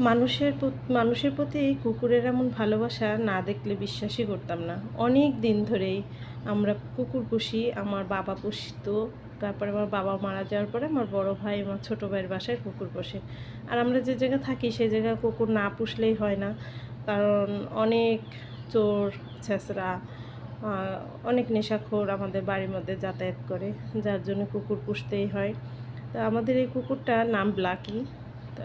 মানুষের মানুষের প্রতি এই কুকুরের এমন ভালোবাসা না দেখলে বিশ্বাসই করতাম না। অনেক দিন ধরেই আমরা কুকুর পুষি, আমার বাবা পুষিত, তারপরে আমার বাবা মারা যাওয়ার পরে আমার বড় ভাই আমার ছোটো ভাইয়ের বাসায় কুকুর পোষে। আর আমরা যে জায়গায় থাকি সেই জায়গায় কুকুর না পুষলেই হয় না। কারণ অনেক চোর, ছেঁচড়া অনেক নেশাখোর আমাদের বাড়ির মধ্যে যাতায়াত করে, যার জন্য কুকুর পুষতেই হয়। তা আমাদের এই কুকুরটার নাম ব্লাকি। তা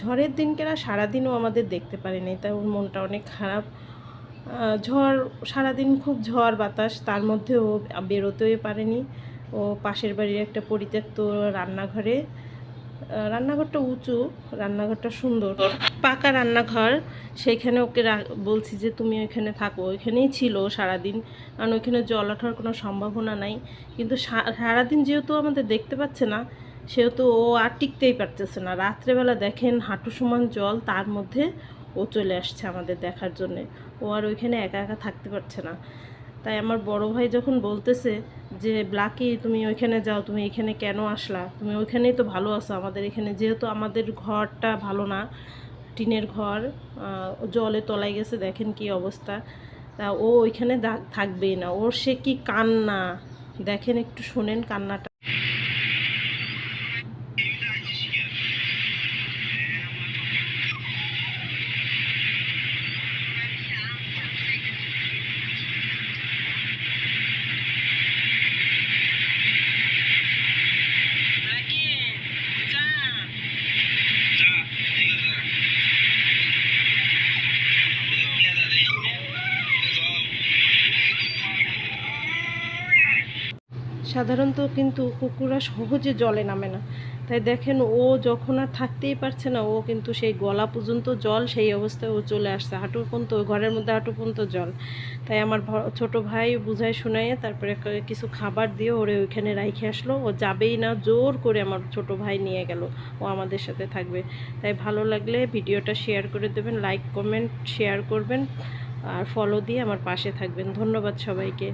ঝড়ের দিনকেরা সারাদিনও আমাদের দেখতে পারেনি তাই ওর মনটা অনেক খারাপ। ঝড়, সারাদিন খুব ঝড় বাতাস, তার মধ্যে ও বেরোতেও পারেনি। ও পাশের বাড়ির একটা পরিত্যক্ত রান্নাঘরে রান্নাঘরটা উঁচু, রান্নাঘরটা সুন্দর, পাকা রান্নাঘর। সেইখানে ওকে বলছি যে, তুমি ওইখানে থাকো। ওইখানেই ছিল সারাদিন, কারণ ওইখানে জল ওঠার কোনো সম্ভাবনা নাই। কিন্তু সারাদিন যেহেতু আমাদের দেখতে পাচ্ছে না সেহেতু ও আর টিকতেই পারতেছে না। রাত্রেবেলা দেখেন হাঁটু সমান জল, তার মধ্যে ও চলে আসছে আমাদের দেখার জন্যে। ও আর ওইখানে একা একা থাকতে পারছে না। তাই আমার বড় ভাই যখন বলতেছে যে, ব্লাকি, তুমি ওইখানে যাও, তুমি এখানে কেন আসলা? তুমি ওইখানেই তো ভালো আছো, আমাদের এখানে যেহেতু আমাদের ঘরটা ভালো না, টিনের ঘর জলে তলায় গেছে, দেখেন কি অবস্থা। তা ও ওইখানে থাকবেই না। ওর সে কি কান্না? দেখেন একটু শোনেন কান্নাটা। সাধারণত কিন্তু কুকুররা সহজে জলে নামে না। তাই দেখেন ও যখন আর থাকতেই পারছে না, ও কিন্তু সেই গলা পর্যন্ত জল, সেই অবস্থায় ও চলে আসছে। হাঁটু পর্যন্ত, ঘরের মধ্যে হাঁটু পর্যন্ত জল। তাই আমার ছোট ভাই বুঝাই শুনাইয়ে তারপরে কিছু খাবার দিয়ে ওরে ওইখানে রাইখে আসলো। ও যাবেই না, জোর করে আমার ছোট ভাই নিয়ে গেল। ও আমাদের সাথে থাকবে। তাই ভালো লাগলে ভিডিওটা শেয়ার করে দেবেন, লাইক, কমেন্ট, শেয়ার করবেন। আর ফলো দিয়ে আমার পাশে থাকবেন। ধন্যবাদ সবাইকে।